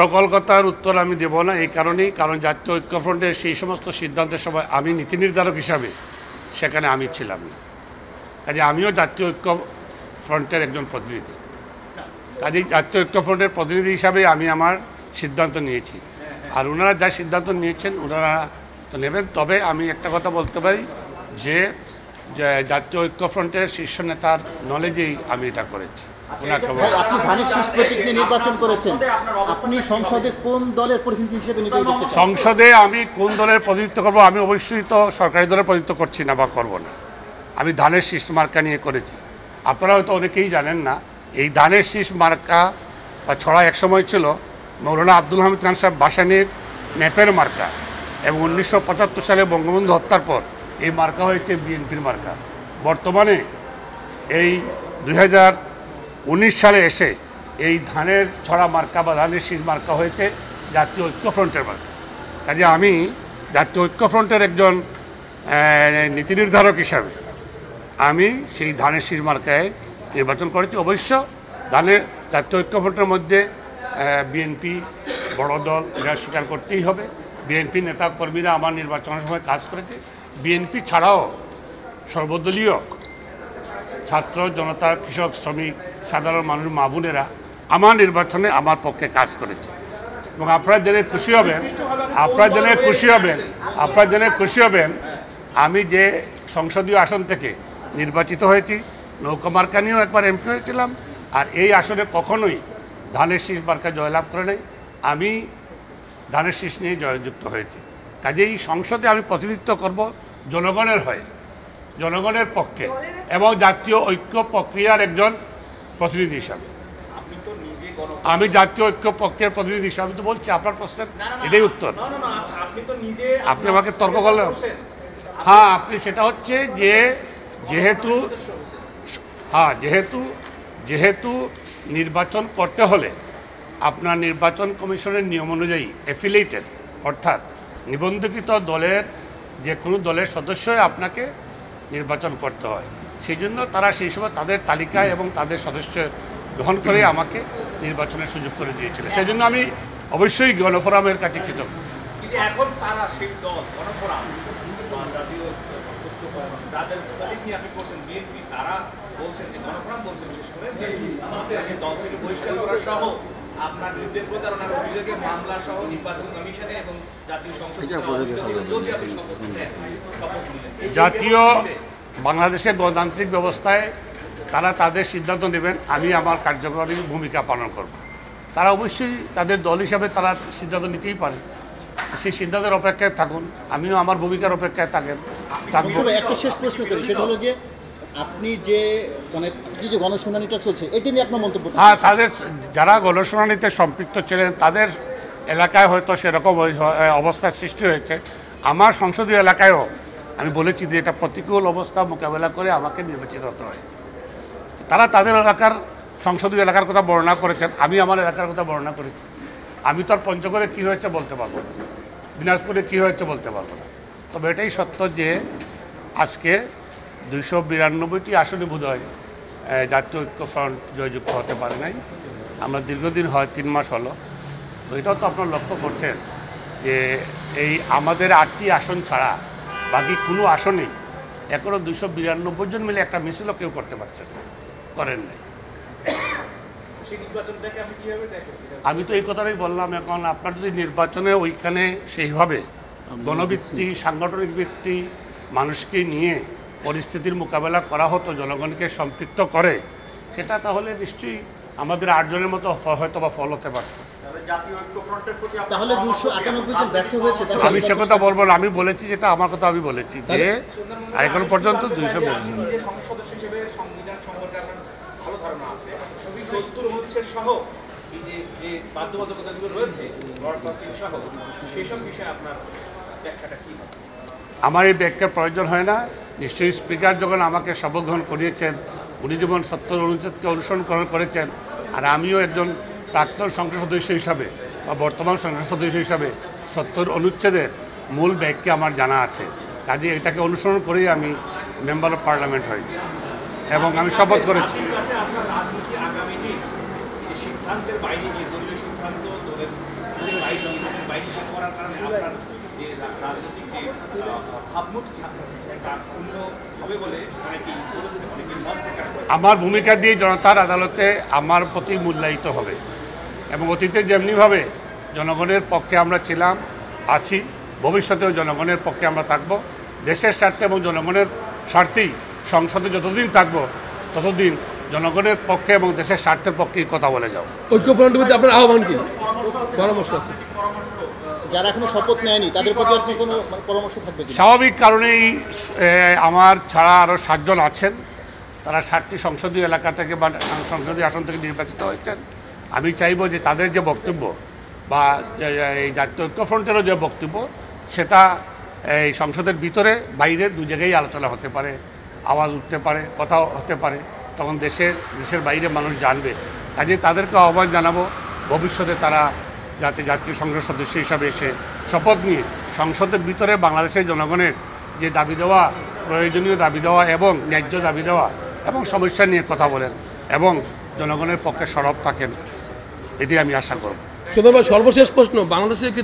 সকল কথার উত্তর আমি দেব না, এই কারণেই, কারণ জাতীয় ঐক্যফ্রন্টের সেই সমস্ত সিদ্ধান্তের সময় আমি নীতি নির্ধারক হিসাবে সেখানে আমি ছিলাম না। কাজে আমিও জাতীয় ঐক্য ফ্রন্টের একজন প্রতিনিধি। কাজেই জাতীয় ঐক্যফ্রন্টের প্রতিনিধি হিসাবে আমি আমার সিদ্ধান্ত নিয়েছি। আর ওনারা যা সিদ্ধান্ত নিয়েছেন ওনারা তো নেবেন। তবে আমি একটা কথা বলতে পারি যে জাতীয় ঐক্যফ্রন্টের শীর্ষ নেতার নলেজেই আমি এটা করেছি। আপনি ধানের শীষ প্রতীক নিয়ে নির্বাচন করেছেন। আপনি সংসদে কোন দলের প্রতিনিধি হিসেবে সংসদে আমি কোন দলের প্রতিনিধিত্ব করব? আমি অবশ্যই তো সরকারি দলের প্রতিনিধিত্ব করছি না বা করব না। আমি ধানের শীষ মার্কা নিয়ে করেছি। আপনারা হয়তো অনেকেই জানেন না, এই ধানের শীষ মার্কা বা ছড়া একসময় ছিল মৌলানা আব্দুল হামিদ খান সাহেব বাসানির ম্যাপের মার্কা এবং উনিশশো পঁচাত্তর সালে বঙ্গবন্ধু হত্যার পর এই মার্কা হয়েছে বিএনপির মার্কা। বর্তমানে এই দুই হাজার উনিশ সালে এসে এই ধানের ছড়া মার্কা বা ধানের শীষ মার্কা হয়েছে জাতীয় ঐক্যফ্রন্টের মার্কা। কাজে আমি জাতীয় ঐক্যফ্রন্টের একজন নীতি নির্ধারক হিসাবে আমি সেই ধানের শীষ মার্কায় নির্বাচন করেছি। অবশ্য ধানের জাতীয় ঐক্যফ্রন্টের মধ্যে বিএনপি বড় দল এটা স্বীকার করতেই হবে। বিএনপি নেতা কর্মীরা আমার নির্বাচনের সময় কাজ করেছে। বিএনপি ছাড়াও সর্বদলীয় ছাত্র, জনতা, কৃষক, শ্রমিক সাধারণ মানুষ, মা বোনেরা আমার নির্বাচনে আমার পক্ষে কাজ করেছে। এবং আপনারা জেনে খুশি হবেন, আপনারা জেনে খুশি হবেন, আপনারা জেনে খুশি হবেন, আমি যে সংসদীয় আসন থেকে নির্বাচিত হয়েছি, নৌকা মার্কা নিয়েও একবার এমপি হয়েছিলাম, আর এই আসনে কখনোই ধানের শীষ মার্কা জয়লাভ করে নাই। আমি ধানের শীষ নিয়ে জয়যুক্ত হয়েছি। কাজেই সংসদে আমি প্রতিনিধিত্ব করব জনগণের হয়ে, জনগণের পক্ষে এবং জাতীয় ঐক্য প্রক্রিয়ার একজন প্রতিনিধি হিসাবে। আমি জাতীয় ঐক্য পক্ষের প্রতিনিধি হিসাবে আমি তো বলছি আপনার প্রশ্নের এটাই উত্তর। আপনি আমাকে তর্ক করলেন? হ্যাঁ আপনি সেটা হচ্ছে যে যেহেতু হ্যাঁ যেহেতু যেহেতু নির্বাচন করতে হলে আপনার নির্বাচন কমিশনের নিয়ম অনুযায়ী অ্যাফিলিয়েটেড অর্থাৎ নিবন্ধিত দলের যে কোনো দলের সদস্যই আপনাকে নির্বাচন করতে হয়। সেই জন্য তারা সেই সময় তাদের তালিকায় এবং তাদের সদস্য গ্রহণ করে আমাকে নির্বাচনের সুযোগ করে দিয়েছিল। সেই জন্য আমি অবশ্যই গণফোরামের কাছে কৃতজ্ঞ। কিন্তু এখন তারা সেই দল গণফোরাম জাতীয় যাদের নিয়ে আপনি করছেন বিএনপি তারা বলছেন যে গণফোরাম বলছেন বিশেষ করে যে আপনাকে দল থেকে বহিষ্কার করা সহ আপনার বিরুদ্ধে প্রতারণার অভিযোগে মামলা সহ নির্বাচন কমিশনে এবং জাতীয় সংসদ যদি আপনি শপথ নেন শপথ বাংলাদেশের গণতান্ত্রিক ব্যবস্থায় তারা তাদের সিদ্ধান্ত নেবেন আমি আমার কার্যকরী ভূমিকা পালন করব। তারা অবশ্যই তাদের দল হিসাবে তারা সিদ্ধান্ত নিতেই পারে। সেই সিদ্ধান্তের অপেক্ষায় থাকুন আমিও আমার ভূমিকার অপেক্ষায় থাকেন একটা শেষ প্রশ্ন করি সেটা হলো যে আপনি যে মানে যে যে গণশুনানিটা চলছে এটি নিয়ে আপনার মন্তব্য হ্যাঁ তাদের যারা গণশুনানিতে সম্পৃক্ত ছিলেন তাদের এলাকায় হয়তো সেরকম অবস্থার সৃষ্টি হয়েছে। আমার সংসদীয় এলাকায়ও আমি বলেছি যে এটা প্রতিকূল অবস্থা মোকাবেলা করে আমাকে নির্বাচিত হতে হয়েছে। তারা তাদের এলাকার সংসদীয় এলাকার কথা বর্ণনা করেছেন, আমি আমার এলাকার কথা বর্ণনা করেছি। আমি তো আর পঞ্চগড়ে কী হয়েছে বলতে পারব না। দিনাজপুরে কী হয়েছে বলতে পারব না। তবে এটাই সত্য যে আজকে দুইশো বিরানব্বইটি আসনে বোধ হয় জাতীয় ঐক্য ফ্রন্ট জয়যুক্ত হতে পারে নাই। আমরা দীর্ঘদিন হয় তিন মাস হলো। তো এটাও তো আপনার লক্ষ্য করছেন যে এই আমাদের আটটি আসন ছাড়া বাকি কোনো আসনে এখনও দুশো বিরানব্বই জন মিলে একটা মিছিলও কেউ করতে পারছে না। করেন নাই। আমি তো এই কথাটাই বললাম এখন আপনার যদি নির্বাচনে ওইখানে সেইভাবে গণভিত্তি সাংগঠনিক ভিত্তি মানুষকে নিয়ে পরিস্থিতির মোকাবেলা করা হতো জনগণকে সম্পৃক্ত করে সেটা তাহলে নিশ্চয়ই আমাদের আটজনের মতো হয়তো বা ফল হতে পারত। তাহলে দুশো একানব্বই জন ব্যর্থ হয়েছে আমি সে কথা বলব না আমি বলেছি যেটা আমার কথা আমি বলেছি যে আর এখন পর্যন্ত দুইশো সংসদ হিসেবে সংবিধান সম্পর্কে আপনার ভালো ধারণা আছে সত্তর অনুচ্ছেদ সহ এই যে যে বাধ্যবাধকতাগুলো রয়েছে লর্ড ক্লাসিং সহ সেসব বিষয়ে আপনার ব্যাখ্যাটা কি হবে আমার এই ব্যাখ্যার প্রয়োজন হয় না নিশ্চয়ই স্পিকার যখন আমাকে শপথ গ্রহণ করিয়েছেন উনি যেমন সত্তর অনুচ্ছেদকে অনুসরণ করেছেন আর আমিও একজন প্রাক্তন সংসদ সদস্য হিসাবে বা বর্তমান সংসদ সদস্য হিসাবে সত্তর অনুচ্ছেদের মূল ব্যাগকে আমার জানা আছে। কাজে এটাকে অনুসরণ করেই আমি মেম্বার অফ পার্লামেন্ট হয়েছি এবং আমি শপথ করেছি। প্রকাশ করেছেন। আমার ভূমিকা দিয়ে জনতার আদালতে আমার প্রতি মূল্যায়িত হবে। এবং অতীতে যেমনিভাবে জনগণের পক্ষে আমরা ছিলাম আছি ভবিষ্যতেও জনগণের পক্ষে আমরা থাকব। দেশের স্বার্থে এবং জনগণের স্বার্থেই সংসদে যতদিন থাকব ততদিন জনগণের পক্ষে এবং দেশের স্বার্থের পক্ষেই কথা বলে যাব ঐক্যফ্রন্টের মধ্যে আপনার আহ্বান কি? পরামর্শ আছে। যারা এখনও শপথ নেয়নি তাদের প্রতি আপনার কোনো মানে পরামর্শ থাকবে স্বাভাবিক কারণেই আমার ছাড়া আরও সাতজন আছেন। তারা ষাটটি সংসদীয় এলাকা থেকে বা সংসদীয় আসন থেকে নির্বাচিত হয়েছেন। আমি চাইব যে তাদের যে বক্তব্য বা এই জাতীয় ঐক্যফ্রন্টেরও যে বক্তব্য, সেটা এই সংসদের ভিতরে, বাইরে দু জায়গায় আলোচনা হতে পারে, আওয়াজ উঠতে পারে কথা হতে পারে। তখন দেশের দেশের বাইরে মানুষ জানবে। কাজে তাদেরকে আহ্বান জানাব, ভবিষ্যতে তারা যাতে জাতীয় সংসদ সদস্য হিসাবে এসে শপথ নিয়ে সংসদের ভিতরে বাংলাদেশের জনগণের যে দাবি দেওয়া, প্রয়োজনীয় দাবি দেওয়া এবং ন্যায্য দাবি দেওয়া এবং সমস্যা নিয়ে কথা বলেন এবং জনগণের পক্ষে সরব থাকেন। এটি আমি আশা করব। সুতরাং সর্বশেষ প্রশ্ন বাংলাদেশের কি